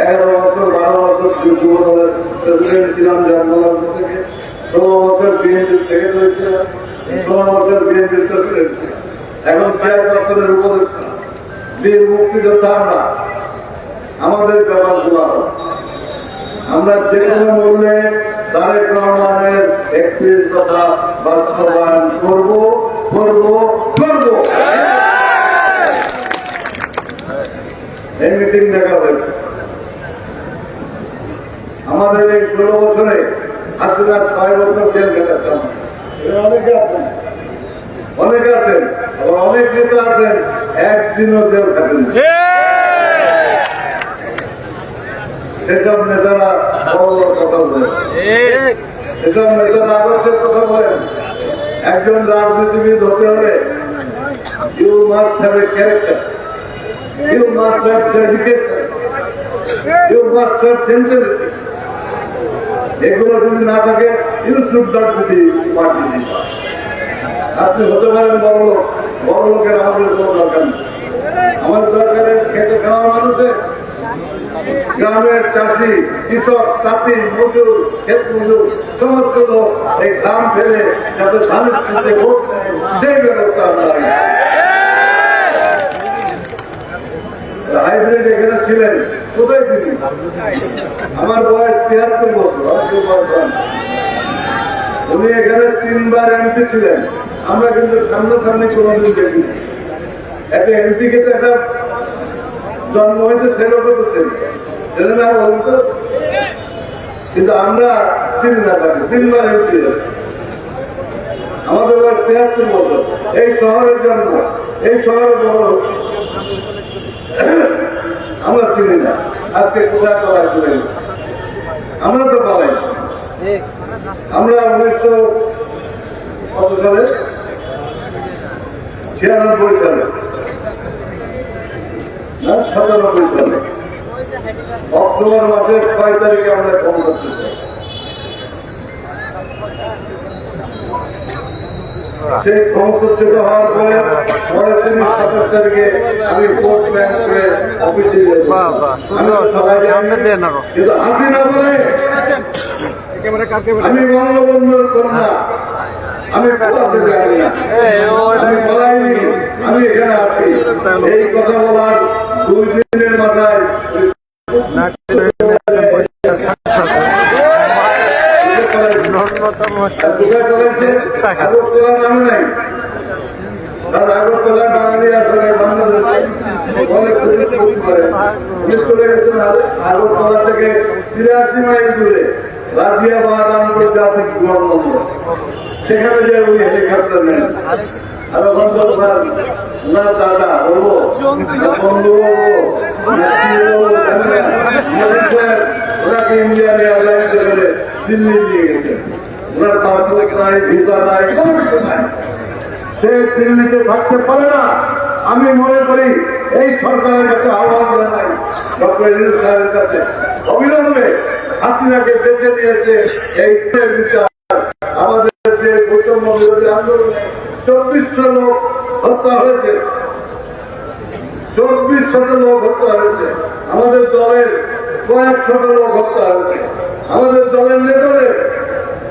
এগারো বছর, বারো বছর থেকে। ষোলো বছর বিএনপির ষোলো এখন চেয়ারপারসনের উপদেষ্টা। বীর আমরা। আমাদের ব্যাপারগুলো আলাদা। আমরা যে কোনো মূল্যে তারেক রহমানের একত্রিশ বাস্তবায়ন করব করব করব। এই মিটিং দেখা হয়েছে। আমাদের এই ষোলো বছরে হাসিনা ছয় বছর জেল খেটেছেন অনেকে আছেন। অনেকে আছেন আবার অনেক নেতা আছেন একদিনও জেল খাটেন সেসব নেতারা বড় কথা বলেন। সেসব নেতারা আদর্শের কথা বলেন। একজন রাজনীতিবিদ হতে হলে you must have a character. You must have dedication you must have sincerity এগুলো যদি না থাকে you should not be party আপনি হতে পারেন বড় লোক, বড় লোকের আমাদের কোনো দরকার নেই। আমাদের দরকার খেতে খাওয়া মানুষের, গ্রামের চাষি, কৃষক, তাঁতি, মজুর, ক্ষেত মজুর, সমস্ত লোক এই গ্রাম ফেলে যাতে ধানের খেতে ভোট সেই ব্যবস্থা আমরা হাইব্রিড এখানে ছিলেন, কোথায় তিনি? আমার বয়স তিয়াত্তর বছর। উনি এখানে তিনবার এমপি ছিলেন। আমরা কিন্তু সামনাসামনি কোনোদিন দেখিনি একটা এমপি কে তো একটা জন্ম হয়েছে ছেলে কত ছেলে ছেলে না বলতো কিন্তু আমরা চিনি না তাকে। তিনবার এমপি আমাদের বয়স তিয়াত্তর বছর এই শহরের জন্ম, এই শহরে বড় আমরা চিনি না। আজকে কোথায় পালাই চলে গেছে? আমরা তো পালাই। আমরা উনিশশো কত সালে? ছিয়ানব্বই সালে। না, সাতানব্বই সালে। অক্টোবর মাসের ছয় তারিখে আমরা ক্ষমতা সেই হওয়ার পরে পরে তিনি সাতাশ তারিখে আমি ভোট ব্যাংক করে অফিসে সুন্দর, সামনে দেন আরও। কিন্তু হাসিনা বলে আমি বঙ্গবন্ধুর কন্যা। আমি না। আমি এখানে আছি এই কথা বলার দুই দিনের মাথায় ন্যূনতম একটা কোথায় চলেছে টাকা। আগরতলা নামে নাই কারণ আগরতলায় বাঙালি আসলে বাংলাদেশ অনেক পুলিশ পুলিশ করে পুলিশ চলে গেছেন আগ- আগরতলা থেকে তিরাশি মাইল দূরে রাজিয়াবাদ আন্তর্জাতিক বিমানবন্দর সেখানে যে উনি হেলিকপ্টার নেন আর ওখান তো ওনার ওনার দাদা বলব বন্ধু বলব নেত্রী বলব, মোদী স্যার, ওনাকে ইন্ডিয়ান এয়ারলাইন্সে করে দিল্লি নিয়ে গেছে ওনার পাসপোর্ট নাই, ভিসা নাই সে দিল্লিতে থাকতে পারে না। আমি মনে করি এই সরকারের কাছে আহ্বান কাছে অবিলম্বে নিয়েছে এই বিচার। আমাদের দেশে বৈষম্য বিরোধী আন্দোলনে, চব্বিশশো লোক হত্যা হয়েছে। চব্বিশ শত লোক হত্যা হয়েছে। আমাদের দলের কয়েক শত লোক হত্যা হয়েছে। আমাদের দলের নেতাদের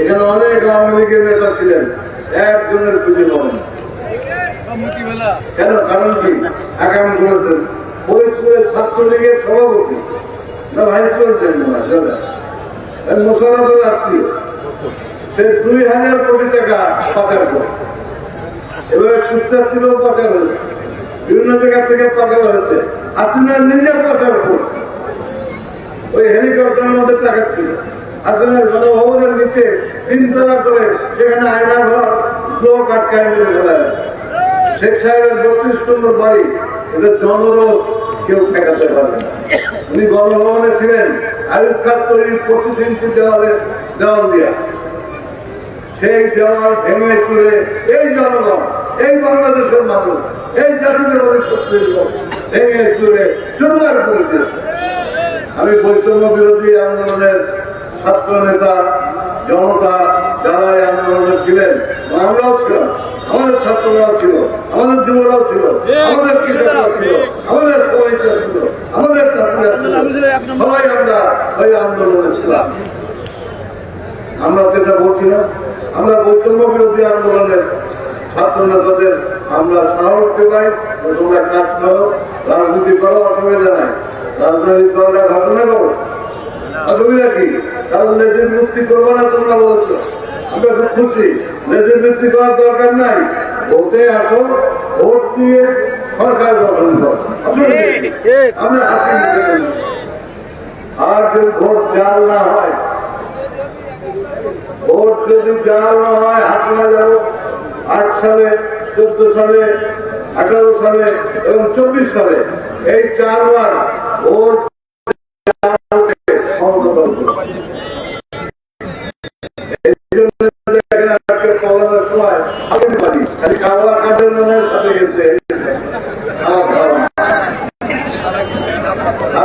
এখানে অনেক আওয়ামী লীগের নেতা ছিলেন। একজনের খুঁজে পাবেন কেন? কারণ কি? আগামী ছাত্রলীগের সভাপতি। না, ভাইস প্রেসিডেন্ট আত্মীয়। সে দুই হাজার কোটি টাকা পাচার করছে। এবার সুস্থার থেকেও পাচার হয়েছে। বিভিন্ন জায়গা থেকে পাচার হয়েছে। হাসিনা নিজে পাচার করছে। ওই হেলিকপ্টারের মধ্যে টাকা ছিল। হাসিনার গণভবনের নিচে তিনতলা করে সেখানে আয়না ঘর লোক আটকায় মেরে ফেলা। শেখ সাহেবের বত্রিশ নম্বর বাড়ি, এদের জনরোধ কেউ ঠেকাতে পারবে উনি গণভবনে ছিলেন, আয়ুব খান তৈরি পঁচিশ ইঞ্চি দেওয়ালে দেওয়াল দিয়া। সেই দেওয়াল ভেঙে চুরে এই জনগণ, এই বাংলাদেশের মানুষ, এই জাতিদের অনেক শক্তির ভেঙে চুরে চুরমার করে দিয়েছে। আমি বৈষম্য বিরোধী আন্দোলনের ছাত্র নেতা জনতা যারা এই আন্দোলনে ছিলেন আমরাও ছিলাম। আমাদের ছাত্ররাও ছিল আমাদের যুবরাও ছিল আমাদের কৃষকরাও ছিল আমাদের শ্রমিকরা ছিল আমাদের সবাই আমরা ওই আন্দোলনে ছিলাম। আমরা যেটা বলছিলাম আমরা বৈষম্য বিরোধী আন্দোলনের ছাত্র নেতাদের আমরা সাহস যে তোমরা কাজ করো রাজনীতি করো অসুবিধা নাই। রাজনৈতিক দলটা ঘোষণা করো। অসুবিধা কি? কারণ মুক্তি করব না তোমরা বলছো। আমরা খুব খুশি। মুক্তি করার দরকার নাই। ভোটে আসো ভোট দিয়ে সরকার গঠন করো। আমরা। আর যদি ভোট জাল না হয় ভোট যদি জাল না হয় হাসনা যাব আট সালে চোদ্দ সালে আঠারো সালে এবং চব্বিশ সালে এই চারবার ভোট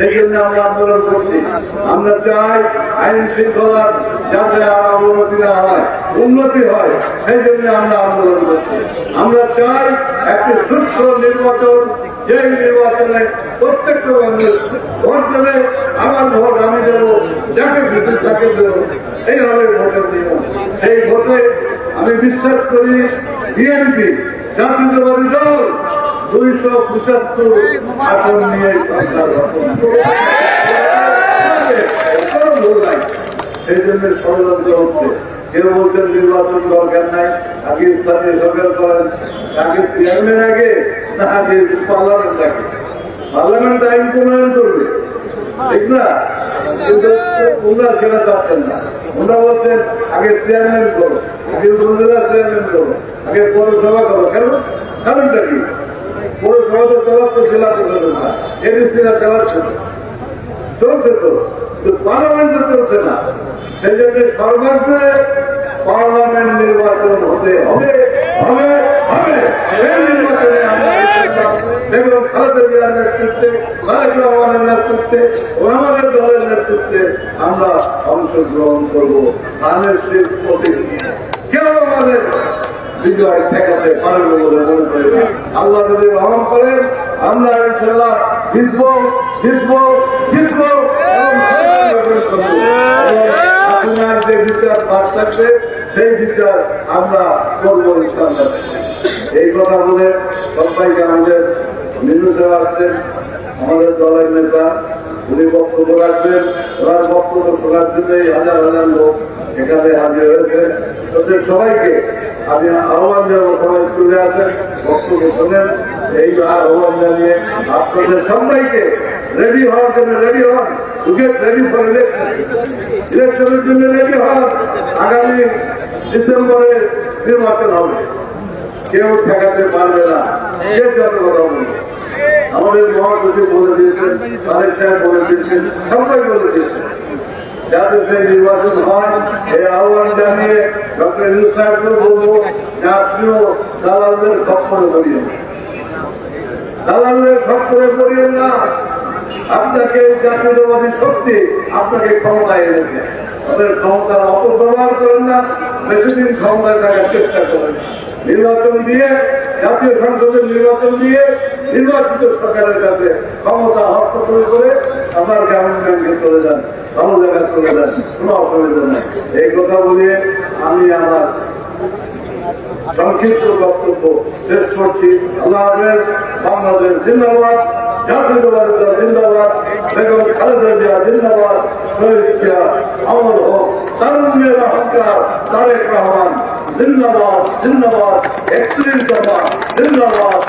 সেই জন্য আমরা আন্দোলন করছি। আমরা চাই আইন শৃঙ্খলার যাতে অবনতি না হয়, উন্নতি হয় সেই জন্য আমরা আন্দোলন করছি। আমরা চাই একটি সুস্থ নির্বাচন যে নির্বাচনে প্রত্যেকটা মানুষ ভোট দেবে, আমার ভোট আমি দেবো, যাকে খুশি তাকে দেবো। এই হবে ভোটের নিয়ম। এই ভোটে আমি বিশ্বাস করি, বিএনপি, জাতীয়তাবাদী দল দুইশো পঁচাত্তর আসন নিয়ে। এই জন্য ষড়যন্ত্র হচ্ছে কেউ বলছেন নির্বাচন দরকার নাই আগে স্থানীয় সরকার করেন আগে চেয়ারম্যান আগে না আগে পার্লামেন্ট আগে পার্লামেন্ট আইন প্রণয়ন করবে ঠিক না ওনারা সেটা চাচ্ছেন না ওনারা বলছেন আগে চেয়ারম্যান করো আগে উপজেলা চেয়ারম্যান করো আগে পৌরসভা করো কেন কারণটা কি তো চালাচ্ছে জেলা প্রশাসন না এডিসিরা চালাচ্ছে। চলছে তো পার্লামেন্ট চলছে না সেই জন্য সর্বাগ্রে পার্লামেন্ট নির্বাচন হতে হবে হবে হবে সেই নির্বাচনে দেখুন খালেদা জিয়ার নেতৃত্বে তারেক রহমানের নেতৃত্বে ও আমাদের দলের নেতৃত্বে আমরা অংশগ্রহণ করব ধানের নিয়ে। কেউ আমাদের বিজয় ঠেকাতে পারবে বলে মনে করি। আল্লাহ যদি রহম করেন, আমরা ইনশাল্লাহ জিতবো জিতবো জিতবো আপনার যে বিচার পাশ থাকবে, সেই বিচার আমরা করব ইনশাল্লাহ এই কথা বলে সবাইকে আমাদের নিউজে আসছেন আমাদের দলের নেতা, উনি বক্তব্য রাখবেন। ওনার বক্তব্য শোনার জন্যই হাজার হাজার লোক এখানে হাজির হয়েছে। ওদের সবাইকে আমি আহ্বান জানাব, সবাই চলে আসেন, বক্তব্য শোনেন। এই আহ্বান জানিয়ে আপনাদের সবাইকে রেডি হওয়ার জন্য রেডি হন। To get ready for election ইলেকশনের জন্য রেডি হন। আগামী ডিসেম্বরে নির্বাচন হবে। কেউ ঠেকাতে পারবে না। কে যত আমাদের মহাসচিব বলে দিয়েছেন তাদের সাহেব বলে দিয়েছেন, সবাই বলে দিয়েছেন। যাতে সেই নির্বাচন হয়, এই আহ্বান জানিয়ে আপনাকে জাতীয়তাবাদী শক্তি আপনাকে ক্ষমতায় এনেছে। ওদের ক্ষমতার অপব্যবহার করেন না বেশি দিন ক্ষমতায় থাকার চেষ্টা করেন। নির্বাচন দিয়ে, জাতীয় সংসদের নির্বাচন দিয়ে নির্বাচিত সরকারের কাছে ক্ষমতা হস্তক্ষেপ করে আবার গ্রামীণ ব্যাংকে চলে যান, ভালো জায়গায় চলে যান, কোনো অসুবিধা নেই। এই কথা বলিয়ে আমি আমার সংক্ষিপ্ত বক্তব্য শেষ করছি। আল্লাহ হাফেজ, বাংলাদেশ জিন্দাবাদ জাতীয়তাবাদ জিন্দাবাদ, বেগম খালেদা জিয়া জিন্দাবাদ, শহীদ জিয়া আমল হোক তারুণ্যের অহংকার, তারেক রহমান, জিন্দাবাদ জিন্দাবাদ, একত্রিশ জিন্দাবাদ।